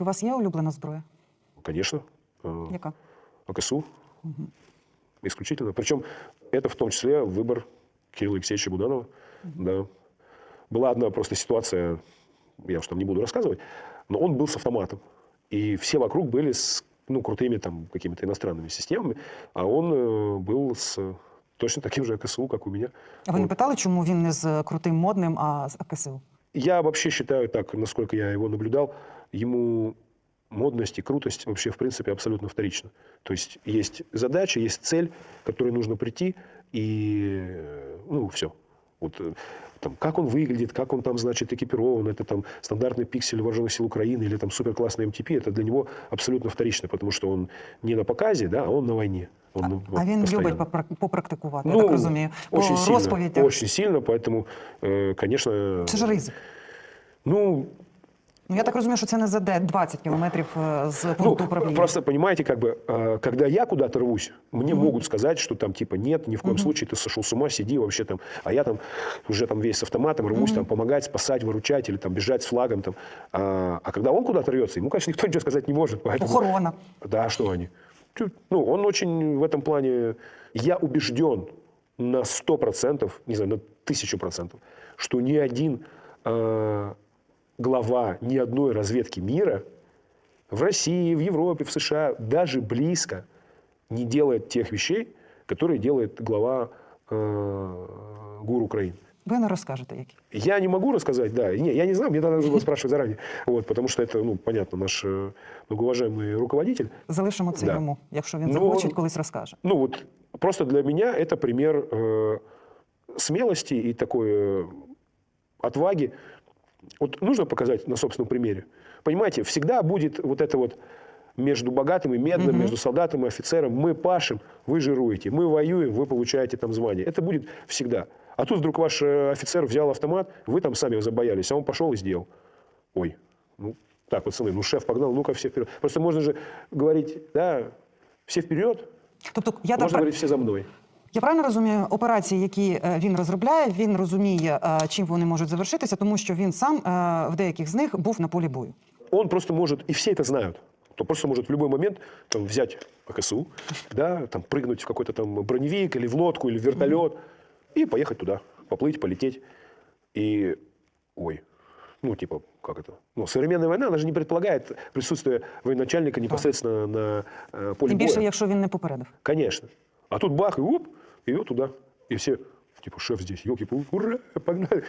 У вас є улюблена зброя? Конечно, э, Яка? АКСУ. Исключительно. Причем это в том числе выбор Кирилла Алексеевича Буданова. Да. Была одна просто ситуация, я уж там не буду рассказывать, но он был с автоматом. И все вокруг были с ну, крутыми там какими-то иностранными системами, а он э, был с точно таким же АКСУ, как у меня. А ви не Вот. питали, чому він не з крутим модним, а з АКСУ? Я вообще считаю так, насколько я его наблюдал, ему модность и крутость вообще, в принципе, абсолютно вторично. То есть есть задача, есть цель, к которой нужно прийти, и, э, ну, все. Вот, э, там, как он выглядит, как он там, значит, экипирован, это там стандартный пиксель вооруженных сил Украины или там суперклассный МТП, это для него абсолютно вторично, потому что он не на показе, да, а он на войне. Он, ну, вот а він постоянно. любить попра- попрактикувати, я так розумію. По очень сильно, розповідях. очень сильно, поэтому, э, конечно... Це ж ризик. Ну, Ну я так розумію, що це не заде 20 кілометрів е, з Ну, пункту управління. просто понимаете, как бы, э, когда я куда-то рвусь, мне могут сказать, что там типа нет, ни в коем случае ты сошел с ума, сиди вообще там, а я там уже там весь с автоматом рвусь там помогать, спасать, выручать или там бежать с флагом там. А, а когда он куда-то рвется, ему, конечно, никто ничего сказать не может. Поэтому... Охорона. Да, а что они? Тю, Ну, он очень в этом плане, я убежден на 100%, не знаю, на 1000%, что ни один э, глава ни одной разведки мира в России, в Европе, в США даже близко не делает тех вещей, которые делает глава э, ГУР Украины. Ви не розкажете, які. Я не могу рассказать, да. Не, я не знаю, мне надо было спрашивать заранее. Вот, потому что это, ну, понятно, наш э, многоуважаемый руководитель. Залишимо це Да. йому, якщо він Ну, захоче, колись розкаже. Ну вот просто для меня это пример э, смелости и такой э, отваги. Вот нужно показать на собственном примере. Понимаете, всегда будет вот это вот между богатым и медным, между солдатом и офицером. Мы пашем, вы жируете. Мы воюем, вы получаете там звание. Это будет всегда. А тут вдруг ваш э, офицер взял автомат, вы там сами забоялись, а он пошел и сделал. Ой, ну так, пацаны, ну шеф погнал, ну-ка все вперед. Просто можно же говорить, да, все вперед, Тобто, я так можно говорить все за мной. Я правильно розумію, операції, які е, він розробляє, він розуміє, е, чим вони можуть завершитися, тому що він сам е, в деяких з них був на полі бою. Он просто может, и все это знают, то просто может в любой момент там, взять АКСУ, да, там, прыгнуть в какой-то там броневик или в лодку, или в вертолет и поехать туда, поплыть, полететь. И, ой, ну, типа, как это? Ну, современная война, она же не предполагает присутствие военачальника непосредственно на э, поле Тим більше, боя. якщо він не попередив. Конечно. А тут бах, и оп, и туда. И все, типа, шеф здесь, елки ура, погнали.